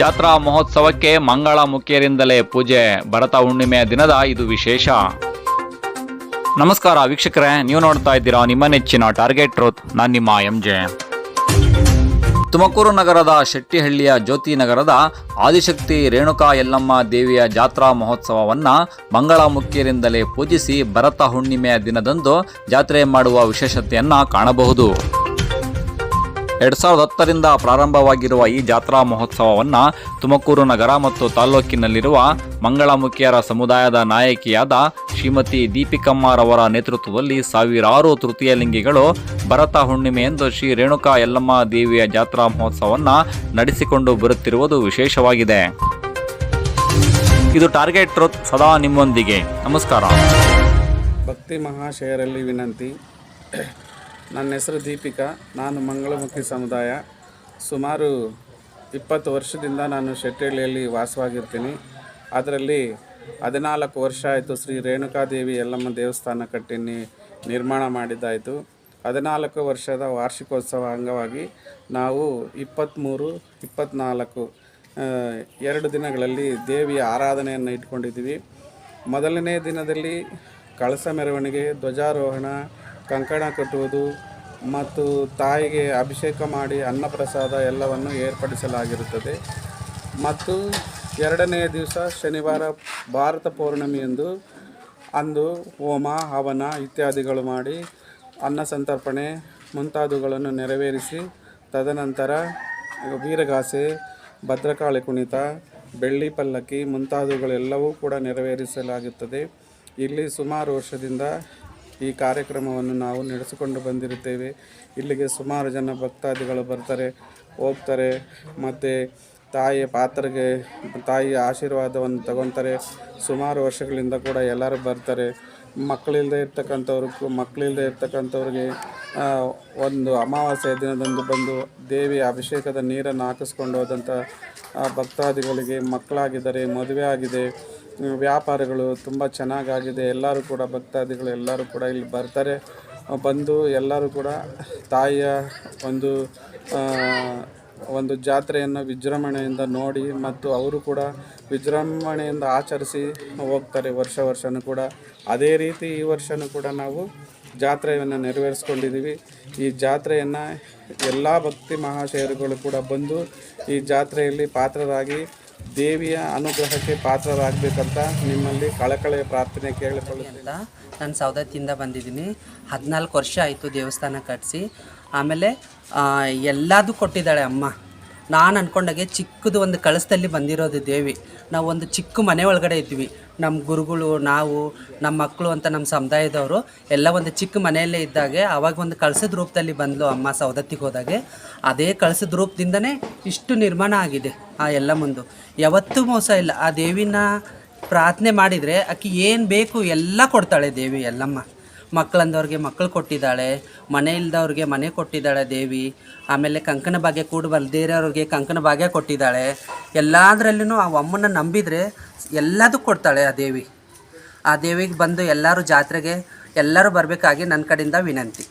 ಜಾತ್ರಾ ಮಹೋತ್ಸವಕ್ಕೆ ಮಂಗಳ ಮುಖಿಯರಿಂದಲೇ ಪೂಜೆ, ಭರತ ಹುಣ್ಣಿಮೆಯ ದಿನದ ಇದು ವಿಶೇಷ. ನಮಸ್ಕಾರ ವೀಕ್ಷಕರೇ, ನೀವು ನೋಡ್ತಾ ಇದ್ದೀರಾ ನಿಮ್ಮ ನೆಚ್ಚಿನ ಟಾರ್ಗೆಟ್ ಟ್ರೋತ್, ನಾನು ನಿಮ್ಮ ಎಂ ಜೆ ತುಮಕೂರು ನಗರದ ಶೆಟ್ಟಿಹಳ್ಳಿಯ ಜ್ಯೋತಿ ನಗರದ ಆದಿಶಕ್ತಿ ರೇಣುಕಾ ಯಲ್ಲಮ್ಮ ದೇವಿಯ ಜಾತ್ರಾ ಮಹೋತ್ಸವವನ್ನು ಮಂಗಳ ಮುಖ್ಯರಿಂದಲೇ ಪೂಜಿಸಿ ಭರತ ಹುಣ್ಣಿಮೆಯ ದಿನದಂದು ಜಾತ್ರೆ ಮಾಡುವ ವಿಶೇಷತೆಯನ್ನು ಕಾಣಬಹುದು. ಎರಡ್ ಸಾವಿರದ ಹತ್ತರಿಂದ ಪ್ರಾರಂಭವಾಗಿರುವ ಈ ಜಾತ್ರಾ ಮಹೋತ್ಸವವನ್ನು ತುಮಕೂರು ನಗರ ಮತ್ತು ತಾಲ್ಲೂಕಿನಲ್ಲಿರುವ ಮಂಗಳಮುಖಿಯರ ಸಮುದಾಯದ ನಾಯಕಿಯಾದ ಶ್ರೀಮತಿ ದೀಪಿಕಮ್ಮರವರ ನೇತೃತ್ವದಲ್ಲಿ ಸಾವಿರಾರು ತೃತೀಯ ಲಿಂಗಿಗಳು ಭರತ ಹುಣ್ಣಿಮೆಯಂದು ಶ್ರೀ ರೇಣುಕಾ ಯಲ್ಲಮ್ಮ ದೇವಿಯ ಜಾತ್ರಾ ಮಹೋತ್ಸವವನ್ನು ನಡೆಸಿಕೊಂಡು ಬರುತ್ತಿರುವುದು ವಿಶೇಷವಾಗಿದೆ. ಇದು ಟಾರ್ಗೆಟ್ ಟ್ರೂತ್ ಸದಾ ನಿಮ್ಮೊಂದಿಗೆ. ನಮಸ್ಕಾರ. ಭಕ್ತಿ ಮಹಾಶಯರಲ್ಲಿ ವಿನಂತಿ. ನನ್ನ ಹೆಸರು ದೀಪಿಕಾ. ನಾನು ಮಂಗಳಮುಖಿ ಸಮುದಾಯ. ಸುಮಾರು ಇಪ್ಪತ್ತು ವರ್ಷದಿಂದ ನಾನು ಶೆಟ್ಟಹಳ್ಳಿಯಲ್ಲಿ ವಾಸವಾಗಿರ್ತೀನಿ. ಅದರಲ್ಲಿ ಹದಿನಾಲ್ಕು ವರ್ಷ ಆಯಿತು ಶ್ರೀ ರೇಣುಕಾದೇವಿ ಯಲ್ಲಮ್ಮ ದೇವಸ್ಥಾನ ಕಟ್ಟಿನಿ ನಿರ್ಮಾಣ ಮಾಡಿದ್ದಾಯಿತು. ಹದಿನಾಲ್ಕು ವರ್ಷದ ವಾರ್ಷಿಕೋತ್ಸವ ಅಂಗವಾಗಿ ನಾವು ಇಪ್ಪತ್ತ್ಮೂರು, ಇಪ್ಪತ್ತ್ನಾಲ್ಕು ಎರಡು ದಿನಗಳಲ್ಲಿ ದೇವಿಯ ಆರಾಧನೆಯನ್ನು ಇಟ್ಕೊಂಡಿದ್ದೀವಿ. ಮೊದಲನೇ ದಿನದಲ್ಲಿ ಕಳಸ ಮೆರವಣಿಗೆ, ಧ್ವಜಾರೋಹಣ ಕಂಕಣ ಕಟ್ಟುವುದು ಮತ್ತು ತಾಯಿಗೆ ಅಭಿಷೇಕ ಮಾಡಿ ಅನ್ನಪ್ರಸಾದ ಎಲ್ಲವನ್ನು ಏರ್ಪಡಿಸಲಾಗಿರುತ್ತದೆ. ಮತ್ತು ಎರಡನೆಯ ದಿವಸ ಶನಿವಾರ ಭಾರತ ಪೌರ್ಣಮಿಯಂದು ಅಂದು ಹೋಮ, ಹವನ ಇತ್ಯಾದಿಗಳು ಮಾಡಿ ಅನ್ನ ಸಂತರ್ಪಣೆ ಮುಂತಾದವುಗಳನ್ನು ನೆರವೇರಿಸಿ ತದನಂತರ ವೀರಗಾಸೆ, ಭದ್ರಕಾಳಿ ಕುಣಿತ, ಬೆಳ್ಳಿ ಪಲ್ಲಕ್ಕಿ ಮುಂತಾದವುಗಳೆಲ್ಲವೂ ಕೂಡ ನೆರವೇರಿಸಲಾಗುತ್ತದೆ. ಇಲ್ಲಿ ಸುಮಾರು ವರ್ಷದಿಂದ ಈ ಕಾರ್ಯಕ್ರಮವನ್ನು ನಾವು ನಡೆಸಿಕೊಂಡು ಬಂದಿರುತ್ತೇವೆ. ಇಲ್ಲಿಗೆ ಸುಮಾರು ಜನ ಭಕ್ತಾದಿಗಳು ಬರ್ತಾರೆ, ಹೋಗ್ತಾರೆ, ಮತ್ತು ತಾಯಿಯ ಪಾತ್ರೆಗೆ, ತಾಯಿಯ ಆಶೀರ್ವಾದವನ್ನು ತಗೊತಾರೆ. ಸುಮಾರು ವರ್ಷಗಳಿಂದ ಕೂಡ ಎಲ್ಲರೂ ಬರ್ತಾರೆ. ಮಕ್ಕಳಿಲ್ಲದೆ ಇರ್ತಕ್ಕಂಥವ್ರಿಗೂ, ಮಕ್ಕಳಿಲ್ಲದೆ ಇರ್ತಕ್ಕಂಥವ್ರಿಗೆ ಒಂದು ಅಮಾವಾಸ್ಯೆಯ ದಿನದಂದು ಬಂದು ದೇವಿಯ ಅಭಿಷೇಕದ ನೀರನ್ನು ಹಾಕಿಸ್ಕೊಂಡು ಹೋದಂಥ ಭಕ್ತಾದಿಗಳಿಗೆ ಮಕ್ಕಳಾಗಿದ್ದಾರೆ, ಮದುವೆ ಆಗಿದೆ. ವ್ಯಾಪಾರಗಳು ತುಂಬ ಚೆನ್ನಾಗಾಗಿದೆ. ಎಲ್ಲರೂ ಕೂಡ ಭಕ್ತಾದಿಗಳು ಎಲ್ಲರೂ ಕೂಡ ಇಲ್ಲಿ ಬರ್ತಾರೆ. ಬಂದು ಎಲ್ಲರೂ ಕೂಡ ತಾಯಿಯ ಒಂದು ಒಂದು ಜಾತ್ರೆಯನ್ನು ವಿಜೃಂಭಣೆಯಿಂದ ನೋಡಿ ಮತ್ತು ಅವರು ಕೂಡ ವಿಜೃಂಭಣೆಯಿಂದ ಆಚರಿಸಿ ಹೋಗ್ತಾರೆ ವರ್ಷ ವರ್ಷನೂ ಕೂಡ. ಅದೇ ರೀತಿ ಈ ವರ್ಷವೂ ಕೂಡ ನಾವು ಜಾತ್ರೆಯನ್ನು ನೆರವೇರಿಸ್ಕೊಂಡಿದ್ದೀವಿ. ಈ ಜಾತ್ರೆಯನ್ನು ಎಲ್ಲ ಭಕ್ತಿ ಮಹಾಶಯರುಗಳು ಕೂಡ ಬಂದು ಈ ಜಾತ್ರೆಯಲ್ಲಿ ಪಾತ್ರರಾಗಿ ದೇವಿಯ ಅನುಗ್ರಹಕ್ಕೆ ಪಾತ್ರರಾಗಬೇಕಂತ ನಿಮ್ಮಲ್ಲಿ ಕಳಕಳೆಯ ಪ್ರಾರ್ಥನೆ ಕೇಳಿಕೊಳ್ಳುತ್ತೆ ಅಂತ ನಾನು ಸೌದತ್ತಿಯಿಂದ ಬಂದಿದ್ದೀನಿ. ಹದಿನಾಲ್ಕು ವರ್ಷ ಆಯಿತು ದೇವಸ್ಥಾನ ಕಟ್ಟಿಸಿ ಆಮೇಲೆ ಎಲ್ಲದೂ ಕೊಟ್ಟಿದ್ದಾಳೆ ಅಮ್ಮ. ನಾನು ಅಂದ್ಕೊಂಡಾಗೆ ಚಿಕ್ಕದು ಒಂದು ಕಳಸದಲ್ಲಿ ಬಂದಿರೋದು ದೇವಿ. ನಾವು ಒಂದು ಚಿಕ್ಕ ಮನೆ ಒಳಗಡೆ ಇದ್ವಿ. ನಮ್ಮ ಗುರುಗಳು, ನಾವು ನಮ್ಮ ಮಕ್ಕಳು ಅಂತ ನಮ್ಮ ಸಮುದಾಯದವರು ಎಲ್ಲ ಒಂದು ಚಿಕ್ಕ ಮನೆಯಲ್ಲೇ ಇದ್ದಾಗೆ ಆವಾಗ ಒಂದು ಕಳಸದ ರೂಪದಲ್ಲಿ ಬಂದಳು ಅಮ್ಮ ಸವದತ್ತಿಗೆ ಹೋದಾಗೆ. ಅದೇ ಕಳಸದ ರೂಪದಿಂದನೇ ಇಷ್ಟು ನಿರ್ಮಾಣ ಆಗಿದೆ ಆ ಎಲ್ಲ ಮುಂದು. ಯಾವತ್ತೂ ಮೋಸ ಇಲ್ಲ. ಆ ದೇವಿನ ಪ್ರಾರ್ಥನೆ ಮಾಡಿದರೆ ಆಕೆ ಏನು ಬೇಕು ಎಲ್ಲ ಕೊಡ್ತಾಳೆ ದೇವಿ ಎಲ್ಲಮ್ಮ ಮಕ್ಕಳಂದವ್ರಿಗೆ ಮಕ್ಕಳು ಕೊಟ್ಟಿದ್ದಾಳೆ, ಮನೆ ಇಲ್ಲದವ್ರಿಗೆ ಮನೆ ಕೊಟ್ಟಿದ್ದಾಳೆ ದೇವಿ. ಆಮೇಲೆ ಕಂಕಣ ಭಾಗ್ಯ ಕೂಡ ಬಲ್ದೇ ಕಂಕಣ ಭಾಗ್ಯ ಕೊಟ್ಟಿದ್ದಾಳೆ. ಎಲ್ಲದರಲ್ಲೂ ಆ ಅಮ್ಮನ ನಂಬಿದರೆ ಎಲ್ಲದಕ್ಕೂ ಕೊಡ್ತಾಳೆ ಆ ದೇವಿ. ಆ ದೇವಿಗೆ ಬಂದು ಎಲ್ಲರೂ ಜಾತ್ರೆಗೆ ಎಲ್ಲರೂ ಬರಬೇಕಾಗಿ ನನ್ನ ಕಡೆಯಿಂದ ವಿನಂತಿ.